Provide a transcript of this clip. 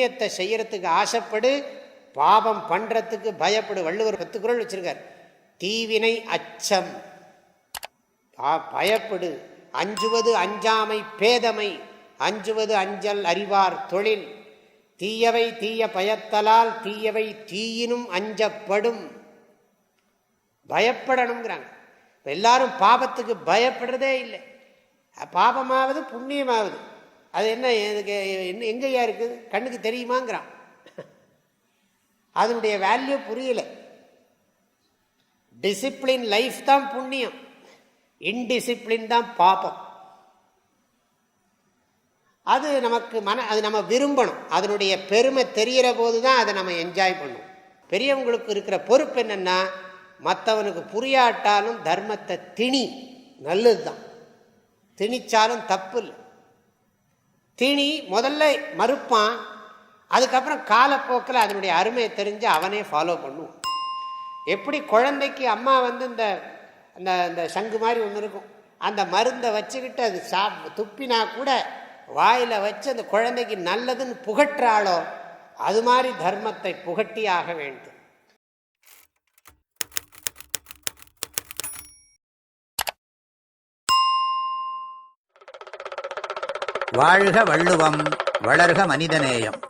புண்ணியத்தை செய்யறதுக்கு ஆசைப்படு பாபம் பண்றதுக்கு பயப்படு. வள்ளுவர் பத்து குரல் வச்சிருக்கார். தீவினை அச்சம். பா- பயப்படு. அஞ்சுவது அஞ்சாமை பேதமை. அஞ்சுவது அஞ்சல் அறிவார் தொழில். தீயவை தீய பயத்தலால் தீயவை தீயினும் அஞ்சப்படும். பயப்படணுங்கிறாங்க. எல்லாரும் பாபத்துக்கு பயப்படுறதே இல்லை. பாபமாவது புண்ணியமாவது. அது என்ன எனக்கு என்ன எங்கேயா இருக்குது? கண்ணுக்கு தெரியுமாங்கிறான். அதனுடைய வேல்யூ புரியலை. டிசிப்ளின் லைஃப் தான் புண்ணியம். இன்டிசிப்ளின் தான் பாப்பம் அது நமக்கு மன அது நம்ம விரும்பணும். அதனுடைய பெருமை தெரிகிற போது தான் அதை நம்ம என்ஜாய் பண்ணுவோம். பெரியவங்களுக்கு இருக்கிற பொறுப்பு என்னென்னா மற்றவனுக்கு புரியாட்டாலும் தர்மத்தை திணி. நல்லது தான் திணிச்சாலும் தப்பு இல்லை. திணி முதல்ல மறுப்பான். அதுக்கப்புறம் காலப்போக்கில் அதனுடைய அருமையை தெரிஞ்சு அவனே ஃபாலோ பண்ணுவான். எப்படி குழந்தைக்கு அம்மா வந்து இந்த அந்த இந்த சங்கு மாதிரி ஒன்று இருக்கும். அந்த மருந்தை வச்சுக்கிட்டு அது சாப் துப்பினா கூட வாயில் வச்சு அந்த குழந்தைக்கு நல்லதுன்னு புகற்றாளோ அது மாதிரி தர்மத்தை புகட்டி ஆக வேண்டும். வாழ்க வள்ளுவம் வளர்க மனிதநேயம்.